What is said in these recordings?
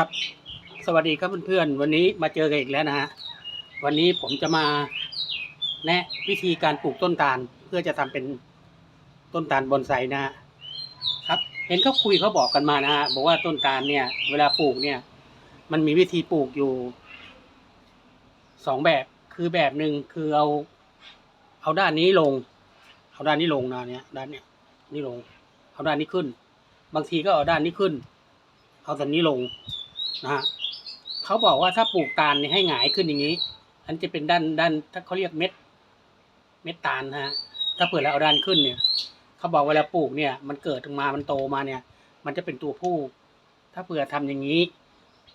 ครับ สวัสดีครับเพื่อนๆ วันนี้มาเจอกันอีกแล้วนะฮะ วันนี้ผมจะมาแนะวิธีการปลูกต้นตาล เพื่อจะทำเป็นต้นตาลบอนไซนะฮะครับ เห็นเขาคุยเขาบอกกันมานะฮะ บอกว่าต้นตาลเนี่ย เวลาปลูกเนี่ย มันมีวิธีปลูกอยู่สองแบบ คือแบบหนึ่งคือเอา เอาด้านนี้ลง เอาด้านนี้ลงนะเนี่ย ด้านเนี้ยนี่ลง เอาด้านนี้ขึ้น บางทีก็เอาด้านนี้ขึ้นเอาด้านนี้ลง นะฮะเขาบอกว่าถ้าปลูกตาลเนี่ยให้หงายขึ้นอย่างนี้ อันจะเป็นด้านด้าน ถ้าเขาเรียกเม็ด เม็ดตาลนะฮะถ้าเปิดแล้วเอาด้านขึ้นเนี่ยเขาบอกเวลาปลูกเนี่ย มันเกิดออกมามันโตมาเนี่ย มันจะเป็นตัวผู้ ถ้าเผื่อทำอย่างนี้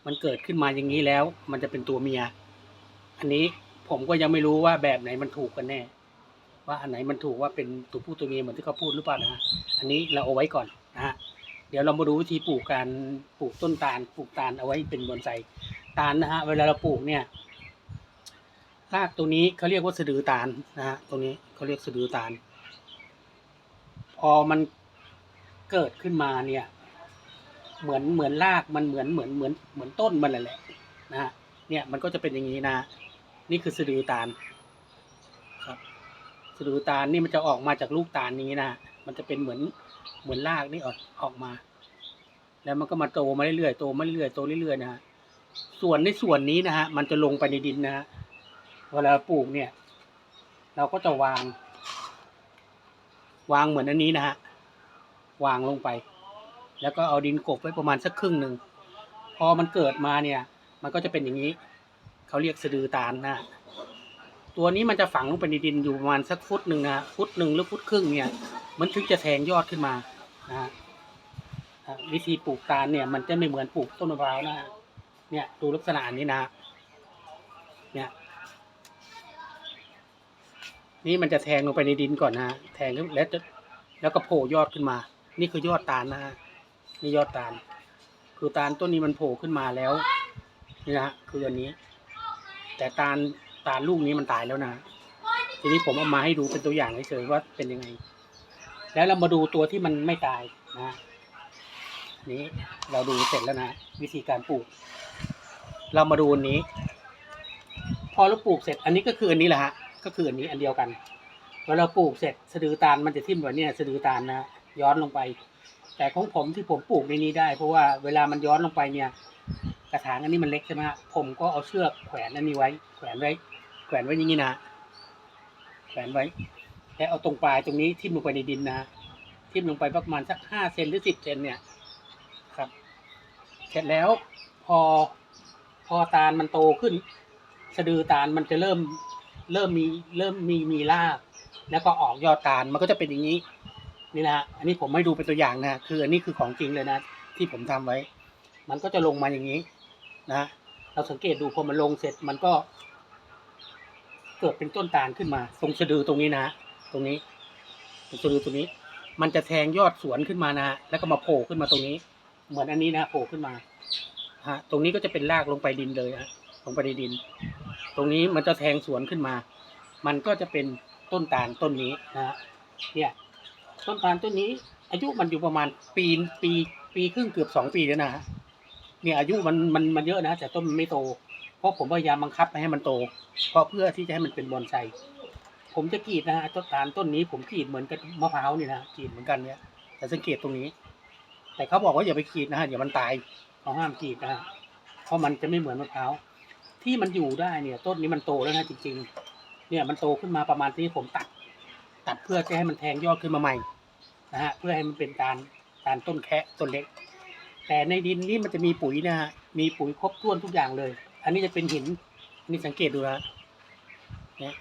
มันเกิดขึ้นมาอย่างนี้แล้ว มันจะเป็นตัวเมีย อันนี้ผมก็ยังไม่รู้ว่าแบบไหนมันถูกกันแน่ ว่าอันไหนมันถูกว่าเป็นตัวผู้ตัวเมียเหมือนที่เขาพูดหรือเปล่านะฮะอันนี้เราเอาไว้ก่อนนะฮะ เดี๋ยวเรามาดูวิธีปลูกการปลูกต้นตาลปลูกตาลเอาไว้เป็นบอนไซตาลนะฮะเวลาเราปลูกเนี่ยรากตรงนี้เขาเรียกว่าสะดือตาลนะฮะตรงนี้เขาเรียกสะดือตาล พอมันเกิดขึ้นมาเนี่ย เหมือนเหมือนรากมันเหมือนเหมือนเหมือนเหมือนต้นมันแหละนะฮะเนี่ยมันก็จะเป็นอย่างนี้นะ นี่คือสะดือตาลครับสะดือตาลนี่มันจะออกมาจากลูกตาลนี้นะมันจะเป็นเหมือน เหมือนรากนี่ออกออกมา แล้วมันก็มาโตมาเรื่อยๆโตมาเรื่อยๆโตเรื่อยๆนะฮะส่วนในส่วนนี้นะฮะมันจะลงไปในดินนะฮะเวลาปลูกเนี่ย เราก็จะวาง วางเหมือนอันนี้นะฮะวางลงไป แล้วก็เอาดินกบไว้ประมาณสักครึ่งหนึ่งพอมันเกิดมาเนี่ย มันก็จะเป็นอย่างนี้ เขาเรียกสะดือตาลนะ ตัวนี้มันจะฝังลงไปในดินอยู่ประมาณสักฟุตหนึ่งนะฮะฟุตหนึ่งหรือฟุตครึ่งเนี่ย มันถึงจะแทงยอดขึ้นมานะฮะวิธีปลูกตาลเนี่ย มันจะไม่เหมือนปลูกต้นมะพร้าวนะฮะเนี่ยดูลักษณะนี้นะ เนี่ยนี่มันจะแทงลงไปในดินก่อนนะฮะแทงแล้วจะแล้วก็โผล่ยอดขึ้นมา นี่คือยอดตาลนะฮะนี่ยอดตาล คือตาลต้นนี้มันโผล่ขึ้นมาแล้วนี่นะฮะคืออันนี้ แต่ตาล ตาลลูกนี้มันตายแล้วนะ ทีนี้ผมเอามาให้ดูเป็นตัวอย่างเฉยๆว่าเป็นยังไง แล้วเรามาดูตัวที่มันไม่ตายนะนี้เราดูเสร็จแล้วนะวิธีการปลูก เรามาดูอันนี้ พอเราปลูกเสร็จ อันนี้ก็คืออันนี้แหละฮะก็คืออันนี้อันเดียวกันพอเราปลูกเสร็จสะดือตาลมันจะทิ่มแบบนี้สะดือตาลนะย้อนลงไป แต่ของผมที่ผมปลูกในนี้ได้ เพราะว่าเวลามันย้อนลงไปเนี่ย กระถางอันนี้มันเล็กใช่ไหมฮะผมก็เอาเชือกแขวนอันนี้ไว้ แขวนไว้ แขวนไว้อย่างนี้นะ แขวนไว้แล้วเอาตรงปลายตรงนี้ทิ่มลงไปในดินนะทิ่มลงไปประมาณสักห้าเซนหรือสิบเซนเนี่ย ครับ เสร็จแล้วพอพอตาลมันโตขึ้น สะดือตาลมันจะเริ่ม เริ่มมีเริ่มมีมีรากแล้วก็ออกยอดตาลมันก็จะเป็นอย่างนี้ นี่นะฮะอันนี้ผมให้ดูเป็นตัวอย่างนะคืออันนี้คือของจริงเลยนะ ที่ผมทำไว้ มันก็จะลงมาอย่างนี้ นะ เราสังเกตดูพอมันลงเสร็จมันก็ เกิดเป็นต้นตาลขึ้นมา ตรงสะดือตรงนี้นะ ตรงนี้ตรงสะดือตรงนี้ มันจะแทงยอดสวนขึ้นมานะ แล้วก็มาโผล่ขึ้นมาตรงนี้ เหมือนอันนี้นะโผล่ขึ้นมาฮะตรงนี้ก็จะเป็นรากลงไปดินเลยฮะลงไปในดิน ตรงนี้มันจะแทงสวนขึ้นมา มันก็จะเป็นต้นตาลต้นนี้นะฮะเนี่ยต้นตาลต้นนี้ อายุมันอยู่ประมาณปีปีปีครึ่งเกือบสองปีแล้วนะฮะ เนี่ยอายุมันมันมันเยอะนะแต่ต้นมันไม่โต เพราะผมพยายามบังคับไม่ให้มันโต เพราะเพื่อที่จะให้มันเป็นบอนไซผมจะกรีดนะฮะต้นตาลต้นนี้ผมกรีดเหมือนกับมะพร้าวนี่นะกรีดเหมือนกันเนี่ยแต่สังเกตตรงนี้ แต่เขาบอกว่าอย่าไปกรีดนะฮะเดี๋ยวมันตายเขาห้ามกรีดนะฮะเพราะมันจะไม่เหมือนมะพร้าวที่มันอยู่ได้เนี่ย ต้นนี้มันโตแล้วนะจริง ๆ เนี่ยมันโตขึ้นมาประมาณที่ผมตัด ตัดเพื่อจะให้มันแทงยอดขึ้นมาใหม่นะฮะเพื่อให้มันเป็นการการต้นแคะต้นเล็ก แต่ในดินนี่มันจะมีปุ๋ยนะฮะมีปุ๋ยครบถ้วนทุกอย่างเลย อันนี้จะเป็นหินนี่สังเกตดูนะเนี่ย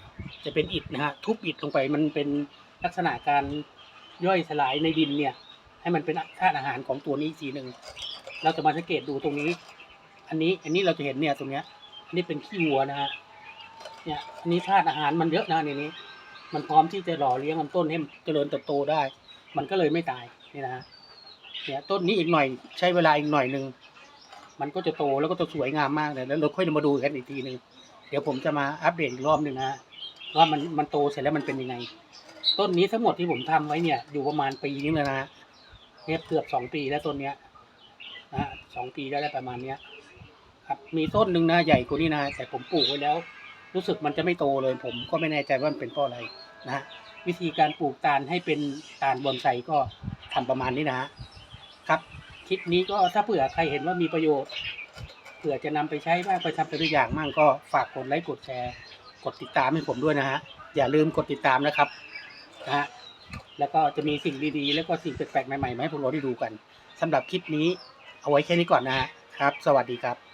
จะเป็นอิฐนะฮะทุบอิฐลงไปมันเป็นลักษณะการย่อยสลายในดินเนี่ย ให้มันเป็นธาตุอาหารของตัวนี้อีหนึ่งเราจะมาสังเกตดูตรงนี้ อันนี้อันนี้เราจะเห็นเนี่ยตรงเนี้ยอันนี้เป็นขี้วัวนะฮะเนี่ยอันนี้ธาตุอาหารมันเยอะนะในนี้ มันพร้อมที่จะหล่อเลี้ยงลำต้นให้เจริญเติบโตได้ มันก็เลยไม่ตายนี่นะฮะ เนี่ยต้นนี้อีกหน่อยใช้เวลาอีกหน่อยหนึ่งมันก็จะโตแล้วก็จะสวยงามมากเลยแล้วเราค่อยมาดูกันอีกทีหนึ่งเดี๋ยวผมจะมาอัปเดตอีกรอบหนึ่งนะว่ามันมันโตเสร็จแล้วมันเป็นยังไง ต้นนี้ทั้งหมดที่ผมทำไว้เนี่ย อยู่ประมาณปีนึงแล้วนะเนี่ยเกือบสองปีแล้วต้นเนี้ยนะสองปีได้แล้วประมาณเนี้ย ครับมีต้นหนึ่งนะใหญ่กว่านี้นะแต่ผมปลูกไว้แล้ว รู้สึกมันจะไม่โตเลย ผมก็ไม่แน่ใจว่ามันเป็นเพราะอะไรนะวิธีการปลูกตาลให้เป็นตาลบอนไซก็ทำประมาณนี้นะฮะ ครับคลิปนี้ก็ถ้าเผื่อใครเห็นว่ามีประโยชน์เผื่อจะนำไปใช้บ้างไปทำเป็นตัวอย่างบ้างก็ฝากกดไลค์กดแชร์ กดติดตามให้ผมด้วยนะฮะอย่าลืมกดติดตามนะครับนะฮะแล้วก็จะมีสิ่งดีๆ แล้วก็สิ่งแปลกๆใหม่ๆมาให้พวกเราได้ดูกันสำหรับคลิปนี้เอาไว้แค่นี้ก่อนนะฮะครับ สวัสดีครับ